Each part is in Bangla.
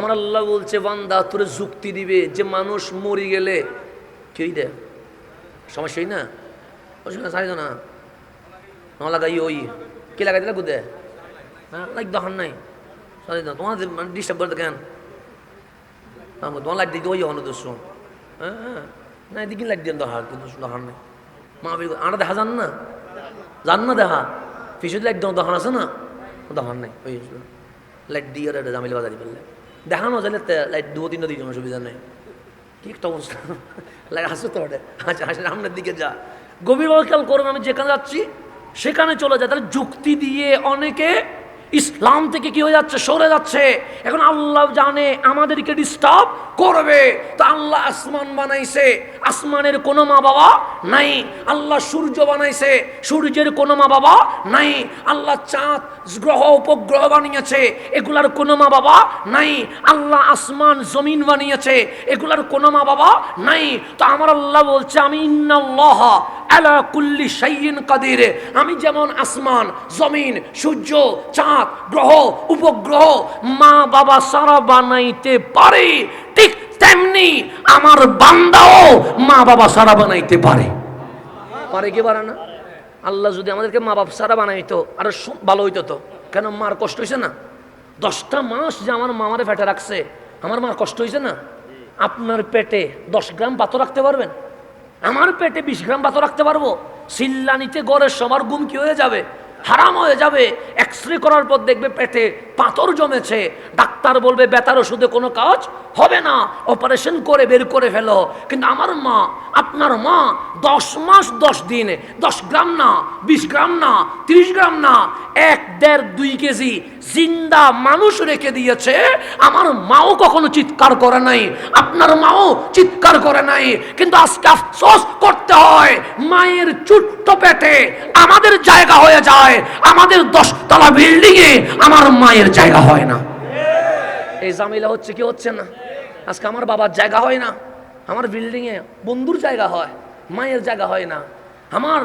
আমার আল্লাহ বলছে, বান্দা, তোরে যুক্তি দিবে যে মানুষ মরি গেলে। কেই দে সমস্যাই না? অসুবিধা সারিত না ন। লাগাই ওই। কে লাগাই দিলে কোথায় হ্যাঁ লাইক দোকান নাই। সারি না তোমার মানে ডিস্টার্ব করতে কেন তোমার লাইট দিতে ওই হনো দোষ হ্যাঁ হ্যাঁ। না, এদিকে লাইট দিয়ে দোকান কিন্তু দোকান নাই। মা বি আনা দেখা যান না? জান না দেখা? পিছনে লাইট দেওয়া আছে না? দোকান নাই। ওই লাইট দিয়ে আর জামিল বাজারি ফেললে দেখানো যাইলে লাইট দু তিনটা দিকে সুবিধা নেই। ঠিক তো অবস্থা লাইট হাসো তো ওটা হাসে হাসে সামনের দিকে যা। গভীরভাবে খেয়াল করুন, আমি যেখানে যাচ্ছি, সেখানে চলে যায়। তাহলে যুক্তি দিয়ে অনেকে ইসলাম থেকে কি হয়ে যাচ্ছে? সরে যাচ্ছে। এখন আল্লাহ জানে আমাদেরকে ডিস্টার্ব করবে। তো আল্লাহ আসমান বানাইছে। আসমানের কোনো মা বাবা নাই। আল্লাহ সূর্য বানাইছে। সূর্যের কোনো মা বাবা নাই। আল্লাহ চাঁদ, গ্রহ, উপগ্রহ বানিয়েছে। এগুলার কোনো মা বাবা নাই। আল্লাহ আসমান, জমিন বানিয়েছে। এগুলার কোনো মা বাবা নাই। তো আমার আল্লাহ বলছে, আমি ইন্নাল্লাহ আলা কুল্লি শাইইন কাদির। আমি যেমন আসমান, জমিন, সূর্য, চাঁদ গ্রহ, উপগ্রহ মা বাবা সারা বানাইতে পারে। ঠিক তেমনি আমার বান্দাও মা বাবা সারা বানাইতে পারে। পারে কি পারে না? আল্লাহ যদি আমাদেরকে মা বাবা সারা বানাইতো, আরও ভালো হইতো তো। কেন মার কষ্ট হয়েছে না? দশটা মাস যে আমার মামারে ফেটে রাখছে, আমার মার কষ্ট হয়েছে না? আপনার পেটে দশ গ্রাম পাথর রাখতে পারবেন? আমার পেটে বিশ গ্রাম পাথর রাখতে পারব? সিল্লানিতে গড়ের সবার গুম কি হয়ে যাবে? হারাম হয়ে যাবে। এক্স রে করার পর দেখবে পেটে পাথর জমেছে। ডাক্তার বলবে বেতার ওষুধে কোনো কাজ হবে না। অপারেশন করে বের করে ফেলো। কিন্তু আমার মা, আপনার মা দশ মাস দশ দিন, দশ গ্রাম না, বিশ গ্রাম না, তিরিশ গ্রাম না, এক, দেড়, দুই কেজি জিন্দা মানুষ রেখে দিয়েছে, আমার মাও কখনো চিৎকার করে নাই, আপনার মাও চিৎকার করে নাই, কিন্তু আজকে আফসোস করতে হয়, মায়ের ছোট্ট পেটে আমাদের জায়গা হয়ে যায়, আমাদের দশতলা বিল্ডিং এ আমার মায়ের জায়গা হয় না। এই জামিলা হচ্ছে কি হচ্ছে না? আজকে আমার বাবার জায়গা হয় না, আমার বিল্ডিং এ বন্ধুর জায়গা হয়, মায়ের জায়গা হয় না, আমার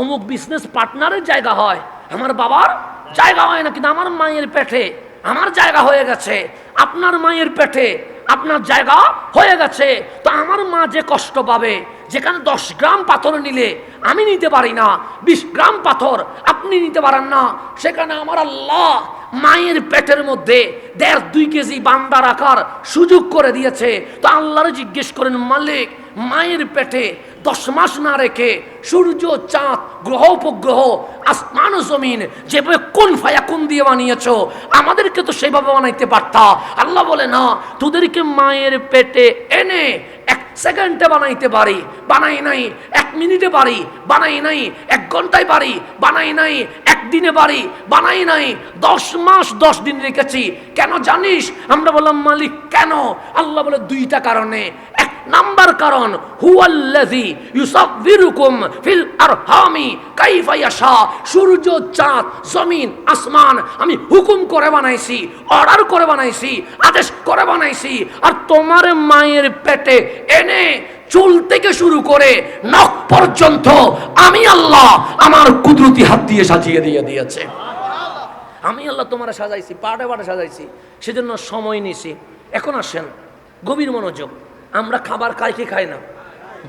অমুক বিজনেস পার্টনারের জায়গা হয়, আমার বাবার জায়গা হয় না কিন্তু আমার মায়ের পেটে আমার জায়গা হয়ে গেছে। আপনার মায়ের পেটে আপনার জায়গা হয়ে গেছে। তো আমার মা যে কষ্ট পাবে, যেখানে দশ গ্রাম পাথর নিলে আমি নিতে পারি না, বিশ গ্রাম পাথর আপনি নিতে পারেন না, সেখানে আমার আল্লাহ মায়ের পেটের মধ্যে দেড় দুই কেজি বান্দা রাখার সুযোগ করে দিয়েছে। তো আল্লাহরে জিজ্ঞেস করেন, মালিক, মায়ের পেটে দশ মাস না রেখে সূর্য, চাঁদ, গ্রহ, উপগ্রহ, আসমান জমিন যেভাবে কোন ফায়া কোন দিয়ে বানিয়েছ, আমাদেরকে তো সেভাবে বানাইতে পারতা। আল্লাহ বলে, না, তোদেরকে মায়ের পেটে এনে এক সেকেন্ডে বানাইতে পারি। বানাই নাই, এক মিনিটে পারি। বানাই নাই, এক ঘন্টায় পারি। বানাই নাই একদিনে বাড়ি বানাই নাই, দশ মাস দশ দিন রেখেছি। কেন জানিস? আমরা বললাম, মালিক, কেন? আল্লাহ বলে, দুইটা কারণে। এক নাম্বার কারণ, হুয়াল্লাযী ইউসাব্বিরুকুম ফিল আরহামি কাইফা ইয়াশা। সূর্য, চাঁদ, জমিন, আসমান, আমি হুকুম করে বানাইছি, অর্ডার করে বানাইছি, আদেশ করে বানাইছি। আর তোমার মায়ের পেটে এনে চুল থেকে শুরু করে নখ পর্যন্ত আমি আল্লাহ আমার কুদরতি হাত দিয়ে সাজিয়ে দিয়ে দিয়েছে। আমি আল্লাহ তোমার সাজাইছি পাটে পাটে সাজাইছি, সেজন্য সময় নিছি এখন আসেন, গভীর মনোযোগ। আমরা খাবার খাই কি খাই না?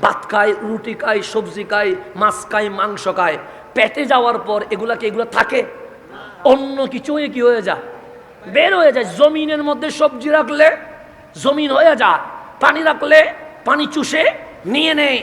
ভাত খাই, রুটি খাই, সবজি খাই, মাছ খাই, মাংস খাই। পেটে যাওয়ার পর এগুলা কি এগুলো থাকে? অন্য কিছু কি হয়ে যায়? বের হয়ে যায়। জমিনের মধ্যে সবজি রাখলে, জমিন হয়ে যায়। পানি রাখলে পানি চুষে নিয়ে নেয়।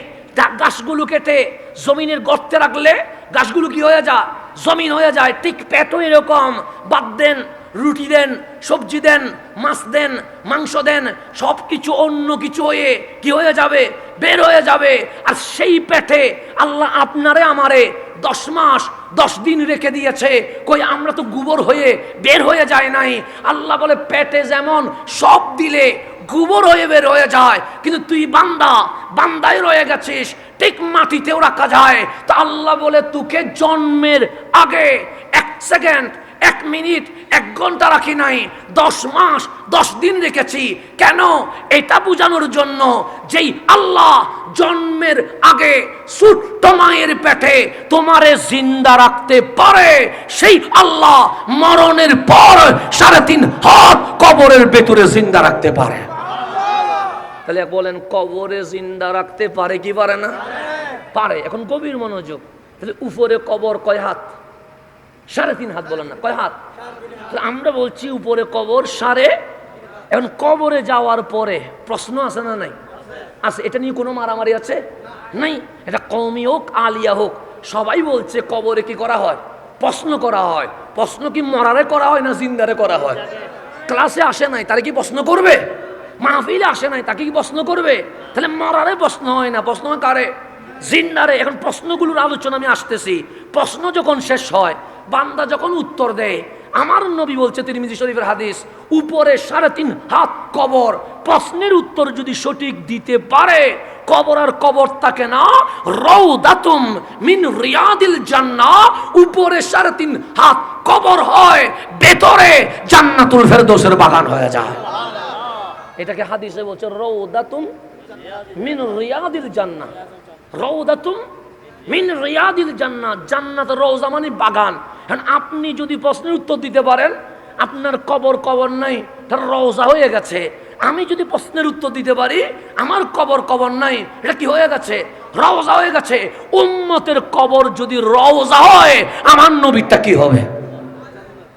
গাছগুলো কেটে জমিনের গর্তে রাখলে গাছগুলো কি হয়ে যায়? জমিন হয়ে যায়। ঠিক পেটও এরকম বাদ দেন, রুটি দেন, সবজি দেন, মাছ দেন, মাংস দেন সব কিছু অন্য কিছু হয়ে কি হয়ে যাবে? বের হয়ে যাবে। আর সেই পেটে আল্লাহ আপনারে আমারে দশ মাস, দশ দিন রেখে দিয়েছে। কই, আমরা তো গোবর হয়ে বের হয়ে যায় নাই। আল্লাহ বলে, পেটে যেমন সব দিলে গোবর হয়ে বের হয়ে যায়। কিন্তু তুই বান্দা বান্দায় রয়ে গেছিস, ঠিক মাটিতেও রাখা যায় তা আল্লাহ বলে, তোকে জন্মের আগে এক সেকেন্ড, এক মিনিট, এক ঘণ্টা রাখি নাই। দশ মাস, দশ দিন রেখেছি। কেন? এটা বোঝানোর জন্য যেই আল্লাহ জন্মের আগে ছোট্ট মায়ের পেটে তোমারে জিন্দা রাখতে পারে, সেই আল্লাহ মরণের পর সাড়ে তিন হাত কবরের ভেতরে জিন্দা রাখতে পারে। তাহলে বলেন, কবরে জিন্দা রাখতে পারে কি পারে না? পারে। এখন গভীর মনোযোগ। তাহলে উপরে কবর কয় হাত? সাড়ে তিন হাত বলেন না, কয় হাত? তাহলে আমরা বলছি উপরে কবর সাড়ে এখন কবরে যাওয়ার পরে প্রশ্ন আছে না নাই? আছে। এটা নিয়ে কোনো মারামারি আছে? নাই। এটা কমই হোক, আলিয়া হোক, সবাই বলছে কবরে কি করা হয়? প্রশ্ন করা হয়। প্রশ্ন কি মরারে করা হয় না জিন্দারে করা হয়? ক্লাসে আসে নাই, তারা কি প্রশ্ন করবে? মাহফিলে আসে নাই, তাকে কি প্রশ্ন করবে? তাহলে মরারে প্রশ্ন হয় না, প্রশ্ন কারে? জিন্দারে এখন প্রশ্নগুলোর আলোচনা আমি আসতেছি। প্রশ্ন যখন শেষ হয়, বান্দা যখন উত্তর দেয়, আমার নবী বলছে তিরমিজি শরীফের হাদিস, উপরে সাড়ে তিন হাত কবর। প্রশ্নের উত্তর যদি সঠিক দিতে পারে, কবর আর কবর তাকে না রৌ দাতুম মিন রিয়াদিল জান্না। উপরে সাড়ে তিন হাত কবর হয়, ভেতরে জান্নাতুল ফেরদৌসের বাগান হয়ে যায়। এটাকে হাদিসে বলছে, রৌদাতুম মিন রিয়াদিল জান্না রৌদাতুম মিন রিয়াদিল জান্না জান্নাত রৌজা মানে বাগান। এখন আপনি যদি প্রশ্নের উত্তর দিতে পারেন, আপনার কবর কবর নাই, তার রওজা হয়ে গেছে। আমি যদি প্রশ্নের উত্তর দিতে পারি, আমার কবর কবর নাই, এটা কি হয়ে গেছে? রওজা হয়ে গেছে। উম্মতের কবর যদি রওজা হয়, আমার নবীরটা কি হবে?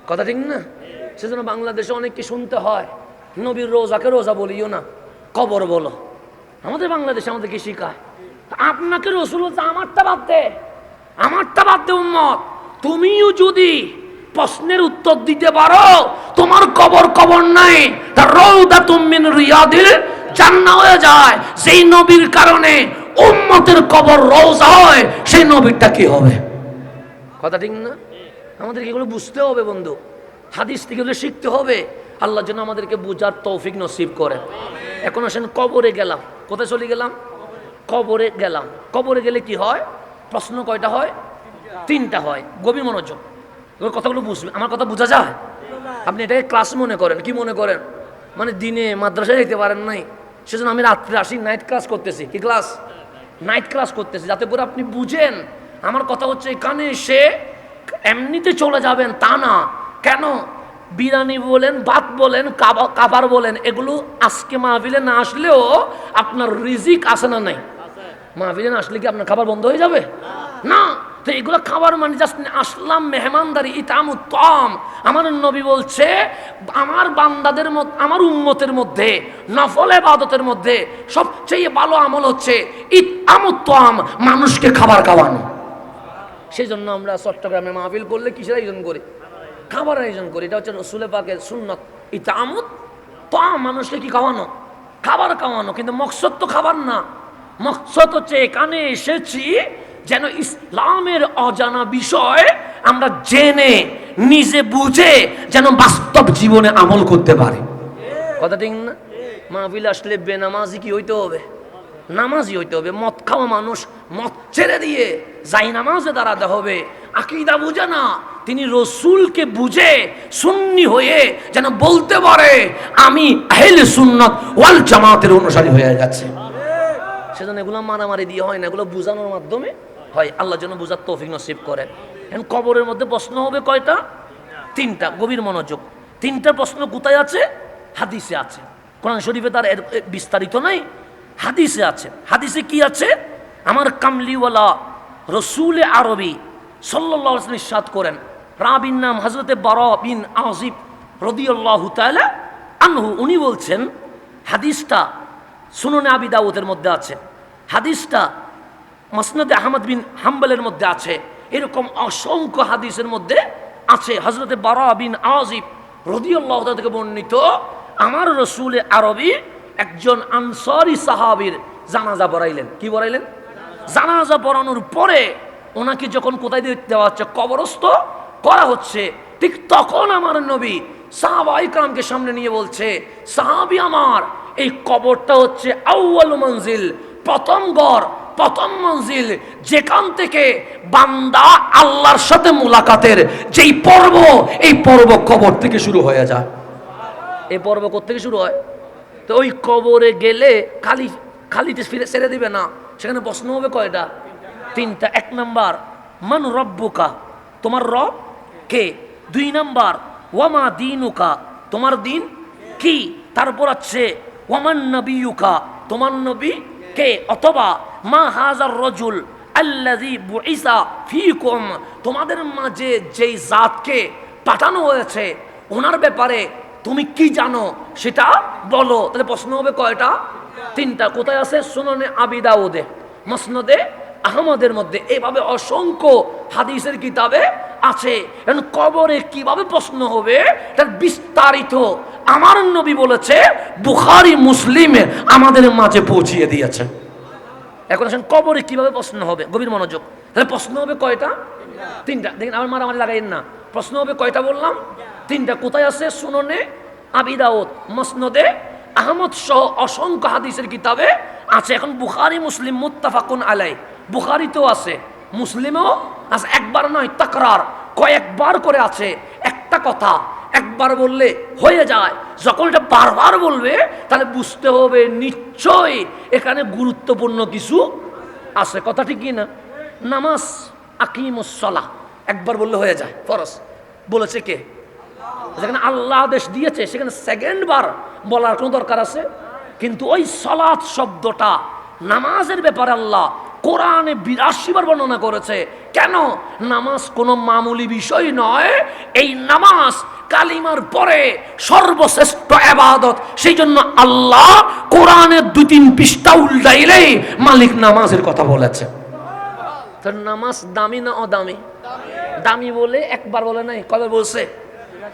কথা ঠিক না? সেজন্য বাংলাদেশে অনেককে শুনতে হয়। নবীর রোজাকে রোজা বলিও না কবর বলো। আমাদের বাংলাদেশে আমাদেরকে শিখায়? আপনাকে রসুল বলছে, আমারটা বাদ দে। আমারটা বাদ দে, উম্মত। তুমিও যদি প্রশ্নের উত্তর দিতে পারো, তোমার কবর কবর নাই। তার রৌদা তুমিন রিয়াদিল জান্না হয়ে যায়। সেই নবীর কারণে উম্মতের কবর রোজা হয়, সেই নবীরটা কি হবে? কথা ঠিক না? আমাদেরকে এগুলো বুঝতে হবে, বন্ধু। হাদিস থেকে শিখতে হবে। আল্লাহ যেন আমাদেরকে বুঝার তৌফিক নসিব করে এখন আসেন, কবরে গেলাম। কোথায় চলে গেলাম? কবরে গেলাম। কবরে গেলে কি হয়? প্রশ্ন কয়টা হয়? তিনটা হয়। গভীর মনোযোগ। কথাগুলো বুঝবে। আমার কথা বোঝা যায়? আপনি এটাকে ক্লাস মনে করেন। কি মনে করেন? মানে দিনে মাদ্রাসায় যেতে পারেন নাই। সেজন্য আমি রাত্রে আসি নাইট ক্লাস করতেছি। কি ক্লাস নাইট ক্লাস করতেছি। যাতে করে আপনি বুঝেন। আমার কথা হচ্ছে, এখানে এসে এমনিতে চলে যাবেন, তা না। কেন? বিরিয়ানি বলেন ভাত বলেন, কাবা- কাবার বলেন, এগুলো আজকে মাহফিলে না আসলেও আপনার রিজিক আসে না নাই? মাহফিলে না আসলে কি আপনার খাবার বন্ধ হয়ে যাবে? না। তো এগুলো খাবার মানে জাস্ট আসলাম, মেহমানদারি, ইতাম উত্তম আমার নবী বলছে, আমার বান্দাদের মধ্যে আমার উম্মতের মধ্যে, নফল এবাদতের মধ্যে সবচেয়ে ভালো আমল হচ্ছে ইতাম উত্তম মানুষকে খাবার খাওয়ানো। সেই জন্য আমরা চট্টগ্রামে মাহফিল করলে কিসের আয়োজন করি? খাবার আয়োজন করি, এটা হচ্ছে রসুলে পাকের সুন্নত। ইতামত তো মানুষকে কি খাওয়ানো? খাবার খাওয়ানো, কিন্তু মকসদ তো খাবার না। মকসদ হচ্ছে এখানে এসেছি যেন ইসলামের অজানা বিষয় আমরা জেনে, নিজে বুঝে যেন বাস্তব জীবনে আমল করতে পারি। কথা ঠিক না? মাহফিল আসলে বেনামাজি কি হইতে হবে? নামাজি হইতে হবে, মদ খাওয়া মানুষ, মদ ছেড়ে দিয়ে যাই নামাজে দাঁড়াতে হবে। আকিদা বুঝে না, তিনি রসুলকে বুঝে সুন্নি হয়ে যেন বলতে পারে, আমি আহলে সুন্নত ওয়াল জামাতের অনুসারী হয়ে গেছে সেজন্য এগুলো মারামারি দিয়ে হয় না, এগুলো বোঝানোর মাধ্যমে হয়। আল্লাহ যেন বোঝার তৌফিক নসিব করেন। এখন কবরের মধ্যে প্রশ্ন হবে কয়টা? তিনটা, গভীর মনোযোগ। তিনটা প্রশ্ন কোথায় আছে? হাদিসে আছে। কোরআন শরীফে তার বিস্তারিত নাই। হাদিসে আছে। হাদিসে কি আছে? আমার কামলিওয়ালা রসুল আরবি সাল্লাহ সাদ করেন। রাবিন নাম হজরতে বর বিন আজিব রদিয়াল্লাহ তাআলা আনহু। উনি বলছেন, হাদিসটা সুননে আবি দাউদের মধ্যে আছে। হাদিসটা মসনদে আহমদ বিন হাম্বলের মধ্যে আছে। এরকম অসংখ্য হাদিসের মধ্যে আছে। হজরতে বারা বিন আজিব রদিউল্লাহ থেকে বর্ণিত, আমার রসুল আরবি একজন আনসারি সাহাবির জানাজা পড়াইলেন। কি পড়াইলেন? জানাজা পড়ানোর পরে ওনাকে যখন কোথায় দিয়ে দেওয়া হচ্ছে? কবরস্থ করা হচ্ছে। ঠিক তখন আমার নবী সাহাবা ইকরামকে সামনে নিয়ে বলছে, সাহাবি আমার, এই কবরটা হচ্ছে আউয়াল মঞ্জিল, প্রথম গড় প্রথম মঞ্জিল। যেখান থেকে বান্দা আল্লাহর সাথে মুলাকাতের যেই পর্ব, এই পর্ব কবর থেকে শুরু হয়ে যায়। এই পর্ব থেকে শুরু হয়? তো ওই কবরে গেলে খালি, খালিতে ফিরে ছেড়ে দিবে না। সেখানে প্রশ্ন হবে কয়টা? তিনটা। এক নাম্বার, মান রব্বুকা? তোমার রব কে? দুই নাম্বার, ওয়ামা দিনুকা? তোমার দিন কি? তারপর আছে, ওয়ামান নবিয়ুকা? তোমার নবী কে? অথবা, মা হাজার রজুল তোমাদের মাঝে যেই জাতকে পাঠানো হয়েছে, ওনার ব্যাপারে তুমি কি জানো? সেটা বলো। তাহলে প্রশ্ন হবে কয়টা? তিনটা। কোথায় আছে? সুননে আবিদাউদে মসনদে আহমদের মধ্যে। এভাবে অসংখ্য হাদিসের কিতাবে আছে। এখন কবরে কীভাবে প্রশ্ন হবে? তার বিস্তারিত আমার নবী বলেছে, বুখারি, মুসলিমে আমাদের মাঝে পৌঁছিয়ে দিয়েছে। এখন আসেন, কবরে কীভাবে প্রশ্ন হবে? গভীর মনোযোগ। তাহলে প্রশ্ন হবে কয়টা? তিনটা। দেখেন, আমার মারামারি লাগাইন না। প্রশ্ন হবে কয়টা বললাম? তিনটা কোথায় আছে? শুননে আবিদাউদ মসনদে। আহমদ সহ অসংখ্য হাদিসের কিতাবে আছে। এখন বুখারি, মুসলিম মুত্তাফাকুন আলাই বুখারিতেও আছে, মুসলিমেও আছে। একবার নয়, তাকরার। কয়েকবার করে আছে। একটা কথা, একবার বললে হয়ে যায়। যখন এটা বারবার বলবে, তাহলে বুঝতে হবে নিশ্চয়ই এখানে গুরুত্বপূর্ণ কিছু আছে। কথা ঠিক কি না? নামাজ আকিমুসলা একবার বললে হয়ে যায় ফরস বলেছে কে? যেখানে আল্লাহ আদেশ দিয়েছে, সেখানে সেকেন্ড বার বলার কোনো দরকার আছে? কিন্তু ওই সলাৎ শব্দটা নামাজের ব্যাপারে আল্লাহ কোরআনে বিরাশি বার বর্ণনা করেছে। কেন? নামাজ কোনো মামুলি বিষয় নয়। এই নামাজ কালিমার পরে সর্বশ্রেষ্ঠ আবাদত। সেই জন্য আল্লাহ কোরআনের দুই তিন পৃষ্ঠা উল্টাইলেই মালিক নামাজের কথা বলেছে। নামাজ দামি না অদামি? দামি বলে একবার বলে নাই, কবে বলছে?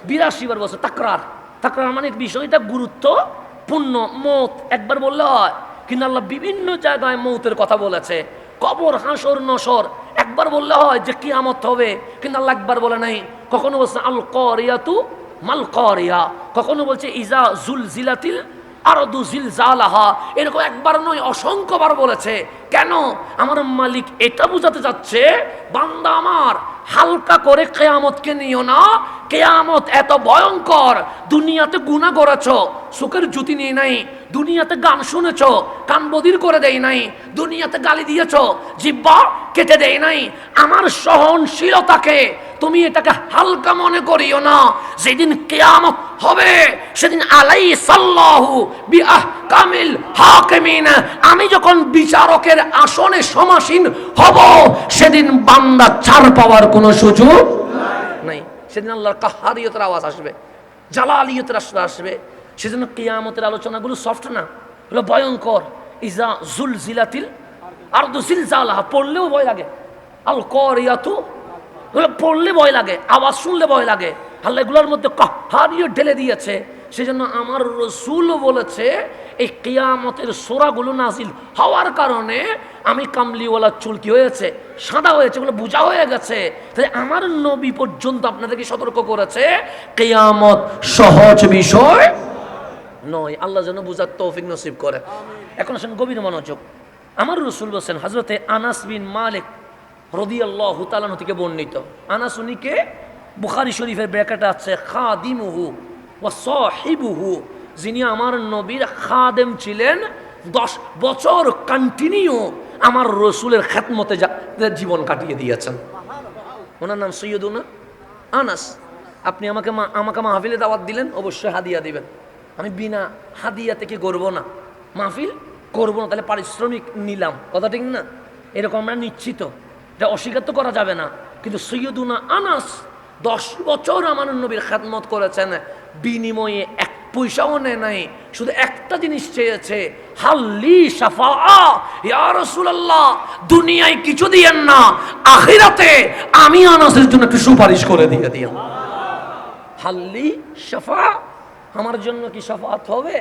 বিরাশি বার বলছে, তাকরার। তাকরার মানে বিষয়টা গুরুত্বপূর্ণ মত। একবার বললে হয়। কিন্তু আল্লাহ বিভিন্ন জায়গায় মৌতের কথা বলেছে। কবর, হাঁসর, নসর। একবার বললে হয় যে কিয়ামত হবে। কিন্তু আল্লাহ একবার বলে নাই। কখনো বলছে আল করিয়াতু মাল কর করিয়া কখনো বলছে ইজা জুল জিলাতিল আরও দুজিল জালাহা এরকম একবার নয়, অসংখ্যবার বলেছে, কেন? আমার মালিক এটা বুঝাতে যাচ্ছে বান্দা আমার, হালকা করে কেয়ামতকে নিও না, কেয়ামত এত ভয়ঙ্কর, দুনিয়াতে গুণা করেছ, সুখের জুতি নিয়ে নাই দুনিয়াতে গান শুনেছ, কান বদির করে দেয় নাই, দুনিয়াতে গালি দিয়েছ, জিব্বা কেটে দেয় নাই। আমার সহনশীলতাকে তুমি এটাকে হালকা মনে করিও না। যেদিন কেয়ামত হবে, সেদিন আলাই সাল্লাহু বিআহ কামিল হাকিমিন, আমি যখন বিচারকের আসনে সমাসীন হব, সেদিন বান্দা ছাড় পাওয়ার কোনো সুযোগ নাই। সেদিন আল্লাহর কাহারিয়তের আওয়াজ আসবে, জালালিয়তের আসবে সেজন্য কিয়ামতের আলোচনাগুলো সফট না হলো ভয়ঙ্কর। ইজা জুল জিলাতিল আর দু জিলজালাহা পড়লেও ভয় লাগে। আল করিয়াতু, এগুলো পড়লে ভয় লাগে, আওয়াজ শুনলে ভয় লাগে। আল্লাহ এগুলোর মধ্যে কাহারিও ঢেলে দিয়েছে। সেজন্য আমার রসুলও বলেছে, এই কেয়ামতের সোরাগুলো নাজিল হওয়ার কারণে আমি কামলিওয়ালা চুল কি হয়েছে? সাদা হয়েছে, এগুলো বোঝা হয়ে গেছে। তাই আমার নবী পর্যন্ত আপনাদেরকে সতর্ক করেছে, কেয়ামত সহজ বিষয় নয় আল্লাহ যেন বুঝার তৌফিক নসিব করে। এখন আসেন গভীর মনোযোগ। আমার রসুল বলছেন হজরতে আনাস বিন মালিক রদি আল্লাহ তালান থেকে বর্ণিত। আনাস উনিকে বুখারি শরীফের ব্র্যাকেট আছে খাদিমুহু ও সহিবুহু। যিনি আমার নবীর খাদেম ছিলেন দশ বছর কন্টিনিউ আমার রসুলের খ্যাতমতে জীবন কাটিয়ে দিয়েছেন। ওনার নাম সৈয়দুনা আনাস। আপনি আমাকে মা আমাকে মাহফিলে দাওয়াত দিলেন অবশ্যই হাদিয়া দিবেন। আমি বিনা হাদিয়া থেকে করব না। মাহফিল করব না, তাহলে পারিশ্রমিক নিলাম। কথা ঠিক না? এরকম আমরা নিশ্চিত। এটা অস্বীকার তো করা যাবে না। কিন্তু সৈয়দুনা আনাস দশ বছর আমার নবীর খাদমত করেছেন। বিনিময়ে এক পয়সাও নেয় নাই। শুধু একটা জিনিস চেয়েছে, হাল্লি সাফা দুনিয়ায় কিছু দিয়েন না, আখিরাতে আমি আনাসের জন্য একটু সুপারিশ করে দিয়ে দিও হাল্লি সাফা আমার জন্য কি সাফাত হবে?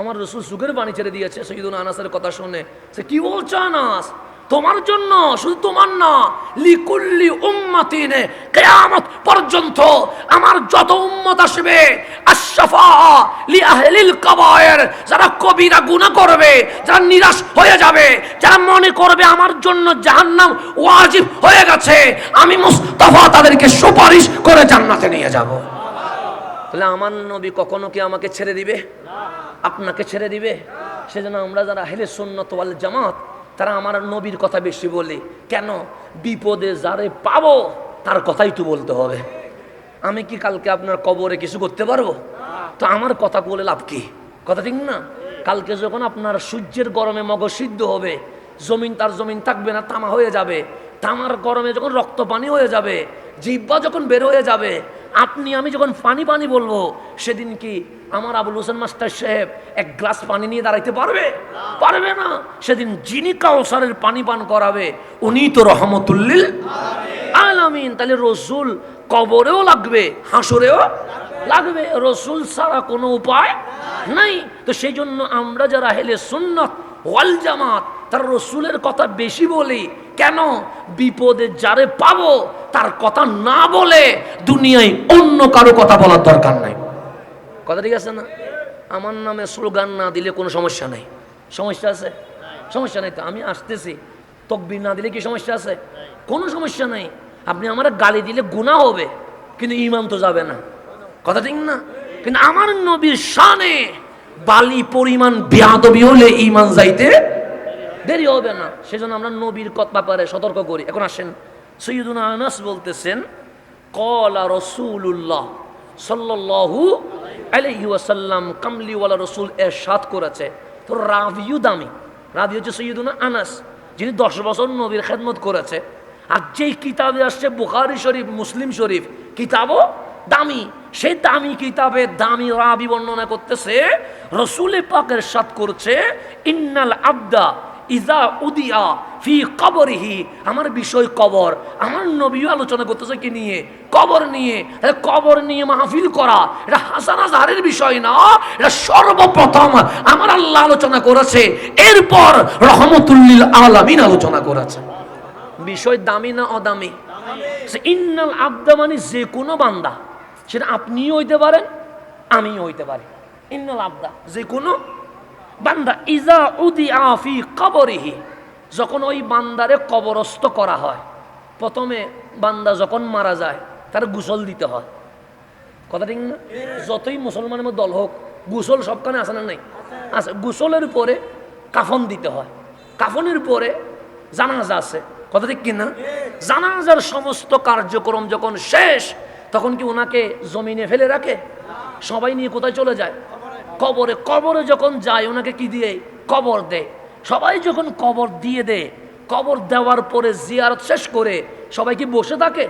আমার রসুল সুখের বাণী ছেড়ে দিয়েছে সৈয়দুল আনাসের কথা শুনে। সে কি বলছো আনাস? তোমার জন্য, শুধু তোমার না, লিকুল্লি উম্মাতিন কেয়ামত পর্যন্ত আমার যত উম্মত আসবে আশফা লি আহলিল কাবায়ের, যারা কবিরা গুনাহ করবে, যারা নিরাশ হয়ে যাবে, যারা মনে করবে আমার জন্য জাহান্নাম ওয়াজিব হয়ে গেছে, আমি মুস্তাফা তাদেরকে সুপারিশ করে জান্নাতে নিয়ে যাব। তাহলে আমার নবী কখনো কি আমাকে ছেড়ে দিবে? আপনাকে ছেড়ে দিবে? সেজন্য আমরা যারা হেলে সুন্নত ওয়াল জামাত, তারা আমার নবীর কথা বেশি বলি। কেন? বিপদে যারে পাবো, তার কথাই তো বলতে হবে। আমি কি কালকে আপনার কবরে কিছু করতে পারব? তো আমার কথা বলে লাভ কি? কথা ঠিক না? কালকে যখন আপনার সূর্যের গরমে মগজ সিদ্ধ হবে, জমিন তার জমিন থাকবে না, তামা হয়ে যাবে। তামার গরমে যখন রক্ত পানি হয়ে যাবে জিব্বা যখন বের হয়ে যাবে আপনি, আমি যখন পানি পানি বলব, সেদিন কি আমার আবুল হোসেন মাস্টার সাহেব এক গ্লাস পানি নিয়ে দাঁড়াইতে পারবে? পারবে না। সেদিন যিনি কাউসারের পানি পান করাবে, উনি তো রহমতুল্লিল আলামিন। তাহলে রসুল কবরেও লাগবে, হাসরেও লাগবে। রসুল ছাড়া কোনো উপায় নাই। তো সেই জন্য আমরা যারা হেলে সুন্নত ওয়াল জামাত, তার রসুলের কথা বেশি বলি। কেন? বিপদে যারে পাবো, তার কথা না বলে দুনিয়ায় অন্য কারও কথা বলার দরকার নাই। কথা ঠিক আছে না? আমার নামে স্লোগান না দিলে কোনো সমস্যা নাই। সমস্যা আছে? সমস্যা নেই তো, আমি আসতেছি। তকবির না দিলে কি সমস্যা আছে? কোনো সমস্যা নেই। আপনি আমার গালি দিলে গুণা হবে, কিন্তু ইমান তো যাবে না। কথা ঠিক না? কিন্তু আমার নবীর শানে বালি পরিমাণ বেয়াদবি হলে ইমান যাইতে দেরি হবে না। সেজন্য আমরা নবীর কত ব্যাপারে সতর্ক করি। এখন আসেন, সৈয়দুনা আনাস বলতেছেন, কলা রসুল্লাহ সাল্লাল্লাহু আলাইহি ওয়াসাল্লাম কামলিওয়ালা রসুল এর সাত করেছে। তো রাভিউ দামি। রাভি হচ্ছে সৈয়দুনা আনাস, যিনি দশ বছর নবীর খেদমত করেছে। আর যেই কিতাবে আসছে, বুখারি শরীফ, মুসলিম শরীফ, কিতাবও দামি। সেই দামি কিতাবে দামি রাবি বর্ণনা করতেছে, রসুল পাকের সাত করছে, ইন্নাল আবদা ইজা উদিয়া ফি কবরিহি, আমার বিষয় কবর। আমার নবীও আলোচনা করতেছে কি নিয়ে? কবর নিয়ে। কবর নিয়ে মাহফিল করা, এটা হাসান আজহারের বিষয় না, এটা সর্বপ্রথম আমার আল্লাহ আলোচনা করেছে, এরপর রহমতুল্লিল আলামিন আলোচনা করেছে। বিষয় দামি না অদামি? ইন্নাল আবদা মানে যে কোনো বান্দা, সেটা আপনিও হইতে পারেন, আমিও হইতে পারি। ইন্নাল আবদা, যে কোনো বান্দা, ইজা উদি আফি কবরিহি যখন ওই বান্দারে কবরস্থ করা হয়, প্রথমে বান্দা যখন মারা যায়, তার গুসল দিতে হয়। কথা ঠিক না? যতই মুসলমানের দল হোক, গুসল সবখানে আসে না নাই? আছে। গোসলের পরে কাফন দিতে হয়। কাফনের পরে জানাজা আছে। কথা ঠিক কিনা? জানাজার সমস্ত কার্যক্রম যখন শেষ, তখন কি ওনাকে জমিনে ফেলে রাখে? সবাই নিয়ে কোথায় চলে যায়? কবরে কবরে যখন যায়, ওনাকে কি দিয়ে? কবর দেয়। সবাই যখন কবর দিয়ে দেয়, কবর দেওয়ার পরে জিয়ারত শেষ করে সবাই কি বসে থাকে?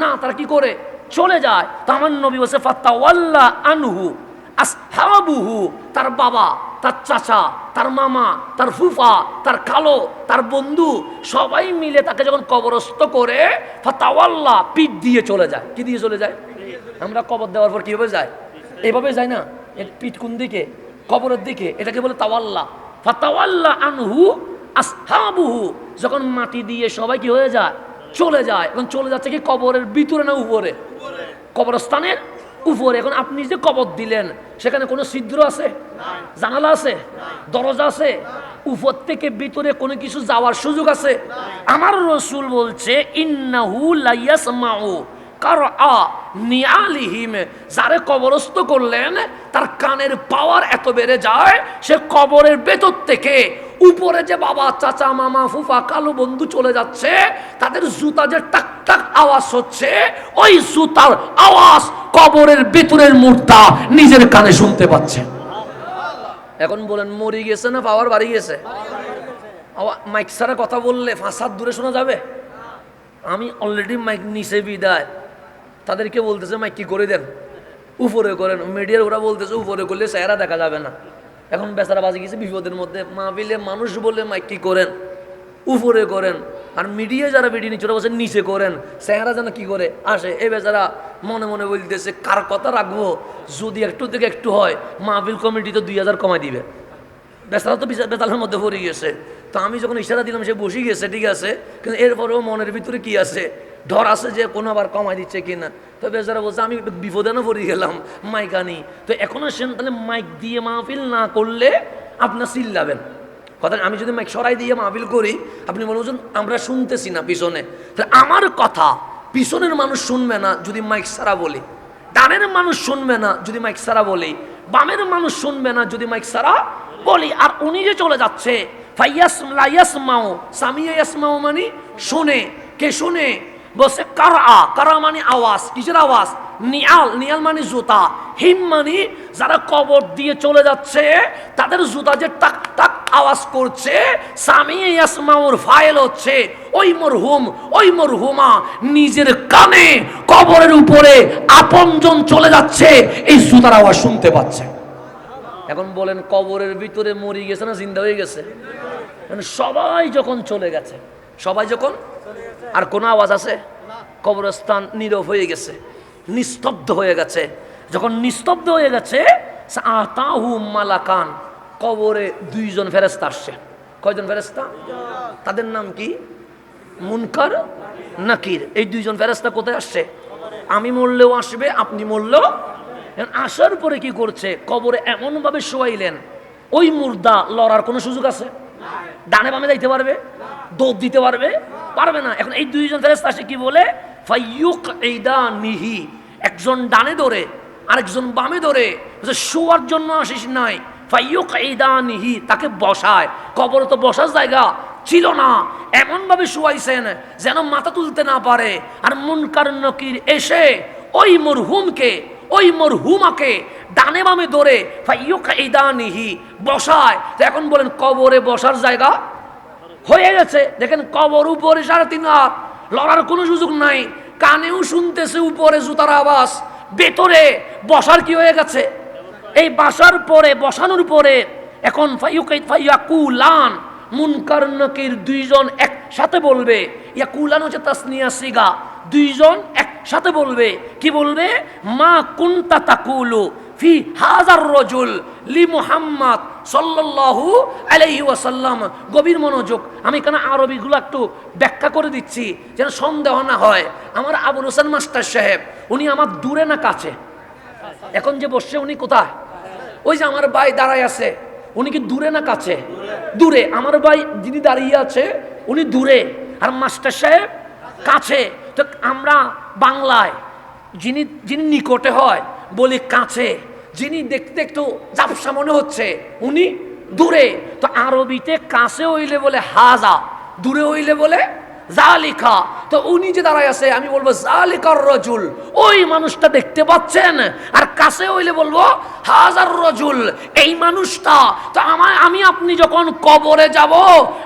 না, তারা কি করে? চলে যায়। তো আমার নবী বসে ফাত্তাওয়াল্লা আনহু, আসহাবুহু, তার বাবা, তার চাচা, তার মামা, তার ফুফা, তার খালো, তার বন্ধু, সবাই মিলে তাকে যখন কবরস্থ করে ফাতাওয়াল্লা পিঠ দিয়ে চলে যায়। কি দিয়ে চলে যায়? আমরা কবর দেওয়ার পর কীভাবে যায়? এভাবে যায় না? এর পিঠ কোন দিকে? কবরের দিকে। এটাকে বলে তাওয়াল্লা। ফাতাওয়াল্লা আনহু আসহাবুহু। যখন মাটি দিয়ে সবাই কি হয়ে যায়? চলে যায়। এখন চলে যাচ্ছে কি? কবরের ভিতরে না উপরে? কবরস্থানের উপরে। এখন আপনি যে কবর দিলেন, সেখানে কোনো ছিদ্র আছে? জানালা আছে? দরজা আছে? উপর থেকে ভিতরে কোনো কিছু যাওয়ার সুযোগ আছে? আমার রসুল বলছে, ইন্নাহু লাইয়াসমাউ কারআ নিয়ালিহিম যারে কবরস্থ করলেন, তার কানের পাওয়ার এত বেড়ে যায়, সে কবরের ভেতর থেকে উপরে যে বাবা, চাচা, মামা, ফুফা, কালো বন্ধু চলে যাচ্ছে, তাদের জুতা যে টাক টাক আওয়াজ হচ্ছে, ওই জুতার আওয়াজ কবরের ভেতরের মুর্দা নিজের কানে শুনতে পাচ্ছে। এখন বলেন, মরি গেছে না পাওয়ার বাড়ি গেছে? মাইক ছাড়া কথা বললে হাত দূরে শোনা যাবে? আমি অলরেডি মাইক নিচে বিদায়। তাদেরকে বলতেছে, মাইক কি করে দেন? উপরে করেন। মিডিয়ার ওরা বলতেছে, উপরে করলে চেহারা দেখা যাবে না। এখন বেচারা বাজে গেছে বিপদের মধ্যে। মাহফিলে মানুষ বলে, মাইক কি করেন? উপরে করেন। আর মিডিয়া যারা ভিডিও নিচে বলছে, নিচে করেন। চেহারা যেন কি করে আসে? এ বেচারা মনে মনে বলতেছে, কার কথা রাখব? যদি একটু থেকে একটু হয়, মাহফিল কমিটি তো দুই হাজার কমাই দিবে। বেচারা তো বেতালের মধ্যে পড়ে গেছে। তো আমি যখন ইশারা দিলাম, সে বসে গেছে, ঠিক আছে? কিন্তু এরপরেও মনের ভিতরে কি আছে? ডর আছে যে কোনো আবার কমাই দিচ্ছে কিনা। তো বেচারা বলছে, আমি বিপদে না পড়ে গেলাম, মাইক আনি। তো এখনও সেন তাহলে মাইক দিয়ে মাহফিল না করলে আপনার সিল চিল্লাবেন। কথা আমি যদি মাইক সরাই দিয়ে মাহফিল করি, আপনি বলছেন আমরা শুনতেছি না পিছনে। তাহলে আমার কথা পিছনের মানুষ শুনবে না যদি মাইক সারা বলি। ডানের মানুষ শুনবে না যদি মাইক সারা বলি। বামের মানুষ শুনবে না যদি মাইক সারা বলি। আর উনি যে চলে যাচ্ছে, ফাইয়াস লাইয়াসমাও সামিয়া ইয়াসমাও মানে শুনে। কে শুনে? বসে কারা কারা মানে আওয়াজ, কিসের আওয়াজ? নিয়াল নিয়াল মানে জুতা, হিম মানে যারা কবর দিয়ে চলে যাচ্ছে, তাদের জুতা যে টাক টাক আওয়াজ করছে, সামি ইয়াসমাউর ফাইল হচ্ছে, ওই মরহুম, ওই মরহুমা নিজের কানে কবরের উপরে আপনজন চলে যাচ্ছে, এই জুতার আওয়াজ শুনতে পাচ্ছে। এখন বলেন, কবরের ভিতরে মরি গেছে না জিন্দা হয়ে গেছে? মানে সবাই যখন চলে গেছে, সবাই যখন আর কোনো আওয়াজ আছে? কবরস্থান নীরব হয়ে গেছে, নিস্তব্ধ হয়ে গেছে। যখন নিস্তব্ধ হয়ে গেছে মালাকান, কবরে দুইজন ফেরেস্তা আসছে। কয়জন ফেরেস্তা তাদের নাম কি? মুনকার, নাকির। এই দুইজন ফেরেস্তা কোথায় আসছে? আমি মরলেও আসবে, আপনি মরলেও। আসার পরে কি করছে? কবরে এমনভাবে শোয়াইলেন, ওই মুর্দা লড়ার কোনো সুযোগ আছে? ডানে বামে যাইতে পারবে দৌড় দিতে পারবে পারবে না। এখন এই দুইজন ফেরেস্তা কি বলে? ফাইয়ুক এইদা নিহি একজন ডানে ধরে আরেকজন বামে ধরে শোয়ার জন্য আসিস নাই। ফাইয়ুক এইদা নিহি তাকে বসায়। কবর তো বসার জায়গা ছিল না। এমনভাবে শুয়াইছেন যেন মাথা তুলতে না পারে। আর মুনকার নকির এসে ওই মরহুমকে, ওই মরহুমাকে ডানে বামে ফাইয়ুক ইদানিহি, বসায়। তো এখন বলেন, কবরে বসার জায়গা হয়ে গেছে। দেখেন, কবর উপরে সাড়ে তিন হাত। লড়ার কোনো সুযোগ নাই। কানেও শুনতেছে উপরে জুতার আওয়াজ। ভেতরে বসার কি হয়ে গেছে? এই বাসার পরে, বসানোর পরে এখন ফাইয়ুক ফাইয়াকুলান। মুনকার নকির দুইজন একসাথে বলবে, ইয়াকুলান হচ্ছে তাসনিয়া সিগা। দুইজন একসাথে বলবে, কি বলবে? মা কুন্তা তাকুলু। ফি হাজার রজুল লি মুহাম্মদ সাল্লাল্লাহু আলাইহি ওয়াসাল্লাম। গভীর মনোযোগ। আমি কেন আরবিগুলো একটু ব্যাখ্যা করে দিচ্ছি, যেন সন্দেহ না হয়। আমার আবুল হোসেন মাস্টার সাহেব, উনি আমার দূরে না কাছে। এখন যে বসছে, উনি কোথায়? ওই যে আমার ভাই দাঁড়ায় আছে, উনি কি দূরে না কাছে? দূরে। আমার ভাই যিনি দাঁড়িয়ে আছে, উনি দূরে। আর মাস্টার সাহেব কাছে। তো আমরা বাংলায়, যিনি যিনি নিকটে হয় বলি কাছে, যিনি দেখতে একটু জাপসা মনে হচ্ছে, উনি দূরে। তো আরবিতে কাছে হইলে বলে হাজা, দূরে হইলে বলে জালিকা। তো উনি যে দাঁড়ায় আছে, আমি বলব, জালিকার রজুল। ওই মানুষটা দেখতে পাচ্ছেন? আর কাছে হইলে বলব, হাজার রজুল, এই মানুষটা। তো আমার আমি আপনি যখন কবরে যাব,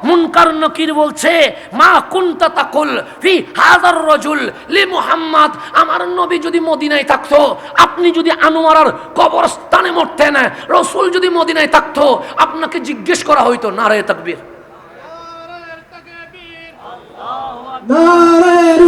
মুনকার নকির বলছে, মা কুন্তা তাকুল ফি হাজার রজুল লি মুহাম্মদ। আমার নবী যদি মদিনায় থাকতো, আপনি যদি আনোয়ারার কবরস্থানে মরতেন, রসুল যদি মদিনায় থাকতো, আপনাকে জিজ্ঞেস করা হইতো না রে তাকবীর। নারায়ণ